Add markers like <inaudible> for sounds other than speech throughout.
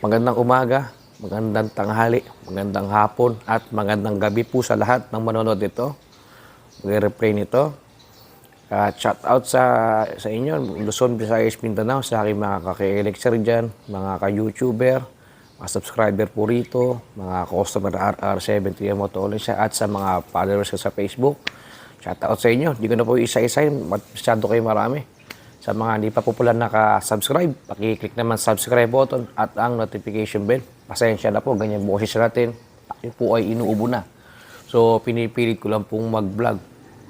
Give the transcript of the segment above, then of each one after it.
Magandang umaga, magandang tanghali, magandang hapon, at magandang gabi po sa lahat ng manonood nito. Mag-replay nito. At shout out sa, sa inyo, Luzon, Visayas, Mindanao, sa aking mga kaki-elixir dyan, mga ka-YouTuber, mga subscriber po rito, mga customer RR73 Motology, at sa mga followers ko sa Facebook. Shout out sa inyo. Hindi ko na po isa-isahin, masyado kayo marami. Sa mga hindi pa po pala naka-subscribe, pakiclick naman subscribe button at ang notification bell. Pasensya na po, ganyan boses natin. Yun po ay inuubo na. So, pinipilit ko lang pong mag-vlog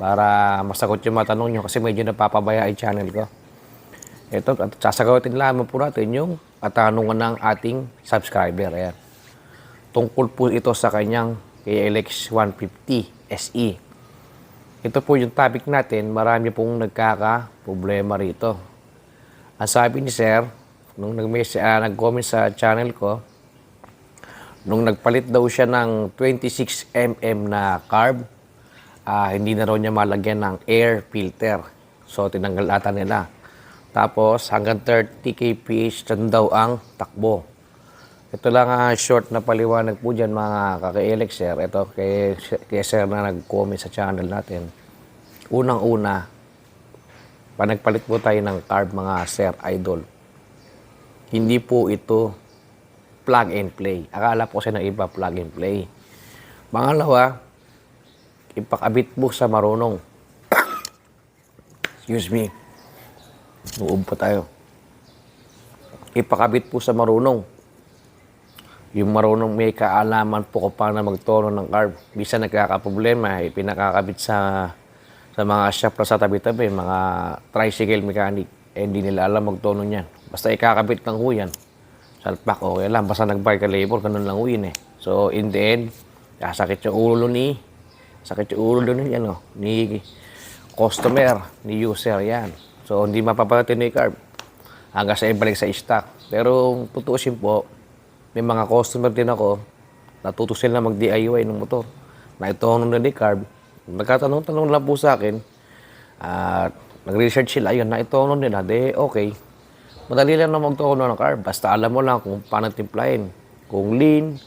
para masagot yung mga tanong nyo kasi medyo napapabaya yung channel ko. Ito, at sasagutin lamang po natin yung katanungan ng ating subscriber. Ayan. Tungkol po ito sa kanyang KLX 150 SE. Ito po yung topic natin, marami pong nagkaka-problema rito. Ang sabi ni Sir, nung nag-message, ah, nag-comment sa channel ko, nung nagpalit daw siya ng 26mm na carb, ah, hindi na raw niya malagyan ng air filter. So, tinanggal ata nila. Tapos, hanggang 30 kph daw ang takbo. Ito lang ang short na paliwanag po dyan mga kaka-Alex sir. Ito kay, kay sir na nag-comment sa channel natin. Unang-una, pa nagpalit po tayo ng carb mga sir idol. Hindi po ito plug and play. Akala po kasi ng iba plug and play. Pangalawa, ipakabit mo sa marunong. <coughs> Excuse me. Uub pa tayo. Ipakabit po sa marunong. Yung marunong may kaalaman po kung paano magtono ng carb. Bisa nagkakaproblema, eh, pinakakabit sa sa mga shop na sa tabi-tabi, mga tricycle mechanic, eh, hindi nila alam magtono niyan. Basta ikakabit lang ho yan. Salpak, okay lang. Basta nag-buy ka labor, ganun lang yun eh. So, in the end, sakit yung ulo ni, sakit yung ulo ni, ano, ni customer, ni user, yan. So, hindi mapapatino yung carb hanggang sa ibalik sa stock. Pero, tutuusin po, may mga customer din ako, natuto sila mag-DIY ng motor. Na ito nung carb. Nagkatanong-tanong lang po sa akin. At nag-research sila, yun, na ito nung nila, de okay. Madali lang na magtono ng carb. Basta alam mo lang kung paano timplahin. Kung lean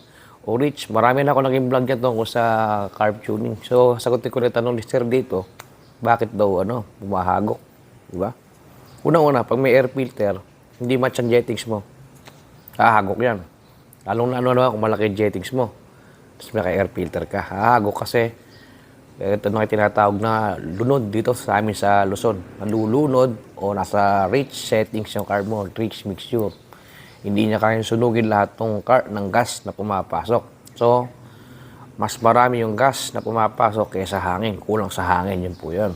o rich. Marami na ako naging vlog yan tungkol sa carb tuning. So, sagutin ko na tanong ni Sir dito, bakit daw, ano, bumahagok? Di ba? Una-una, pag may air filter, hindi match ang jettings mo. Hahagok yan. Lalong na ano na kung malaki jettings mo. Tapos may air filter ka. Hahagok kasi eh, ito na tinatawag na lunod dito sa amin sa Luzon. Nalulunod o nasa rich settings yung carb mo, rich mixture. Hindi niya kayang sunugin lahat ng, car, ng gas na pumapasok. So, mas marami yung gas na pumapasok kaysa hangin. Kulang sa hangin, yun po yun.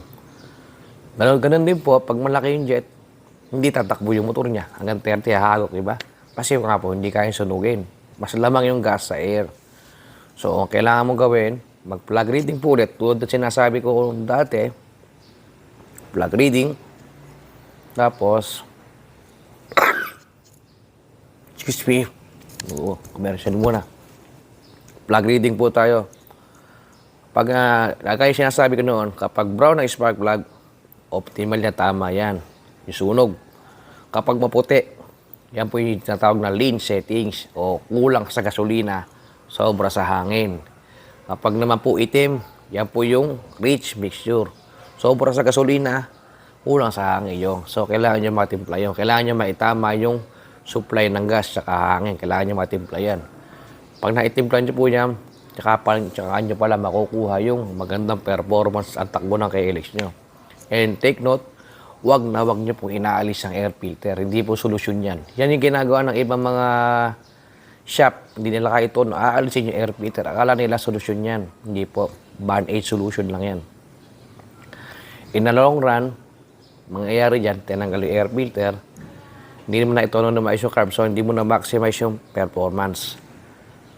Ganun, ganun din po, pag malaki yung jet, hindi tatakbo yung motor niya. Hanggang 30 hahagok, di ba? Kasi nga po, hindi kayang sunugin. Mas lamang yung gas sa air. So, ang kailangan mong gawin, mag-plug reading po ulit. Tulad na sinasabi ko dati, plug reading. Tapos, <coughs> excuse me. Oo, commercial muna. Plug reading po tayo. Pag, uh, kaya sinasabi ko noon, kapag brown ang spark plug, optimal na tama yan. Yung sunog. Kapag maputi, yan po yung tinatawag na lean settings o kulang sa gasolina, sobra sa hangin. Kapag naman po itim, yan po yung rich mixture. Sobra sa gasolina, kulang sa hangin yung. So, kailangan nyo matimpla yun. Kailangan nyo maitama yung supply ng gas sa hangin. Kailangan nyo matimpla yan. Pag naitimpla nyo po yan, tsaka, tsaka nyo pala makukuha yung magandang performance ang takbo ng KLX nyo. And take note, wag na wag nyo pong inaalis ang air filter. Hindi po solusyon yan. Yan yung ginagawa ng ibang mga shop. Hindi nila kahit ito, aalisin yung air filter. Akala nila solusyon yan. Hindi po. Band-aid solution lang yan. In the long run, mangyayari dyan, tinanggal yung air filter, hindi mo na ito na mais yung carb, so hindi mo na maximize yung performance.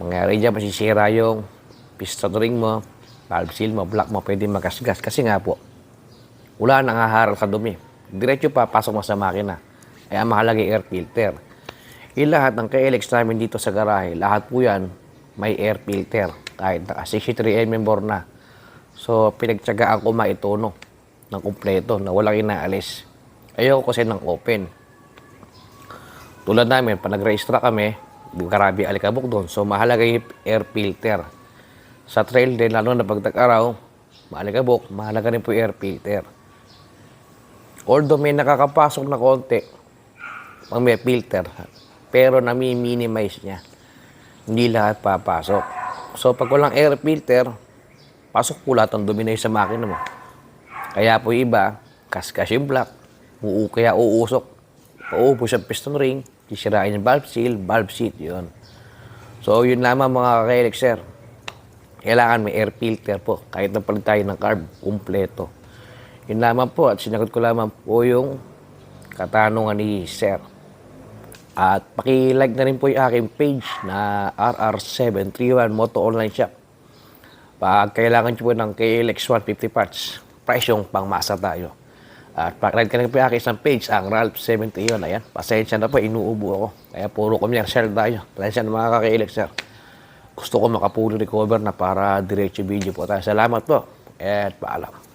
Mangyayari dyan, masisira yung piston ring mo, valve seal mo, block mo, pwede magasgas. Kasi nga po, wala nang haharap sa dumi. Diretso pa, pasok mo sa makina. Kaya mahalaga yung air filter. Yung lahat ng KLX namin dito sa garahe, lahat po yan may air filter. Kahit naka 63 mm bore na. So, pinagtsagaan ko maitono ng kumpleto na walang inaalis. Ayoko kasi ng open. Tulad namin, pag nag-registra kami, Grabe alikabok doon. So mahalaga yung air filter. Sa trail din, lalo na pag tag-araw, maalikabok, mahalaga rin po air filter. Although may nakakapasok na konti, pag may filter, pero nami-minimize niya. Hindi lahat papasok. So pag walang air filter, pasok po lahat ng dumi na sa makina mo. Kaya po iba, kaskas yung block, uu, kaya uusok. Pauubos ang piston ring, sisirain yung valve seal, valve seat, yun. So yun lamang mga kaelek, sir. Kailangan may air filter po, kahit na palit tayo ng carb, kumpleto. Yun lamang po, at sinagot ko lamang po yung katanungan ni sir. At paki-like na rin po yung aking page na RR731 Moto Online Shop. Pag kailangan nyo po ng KLX 150 parts, price yung pangmasa tayo. At pag-like ka rin po yung aking isang page, ang Ralph71. Ayan, pasensya na po, inuubo ako. Kaya puro commercial tayo. Pasensya na mga ka-KLX, sir. Gusto ko makapulo recover na para diretso video po tayo. Salamat po. At paalam.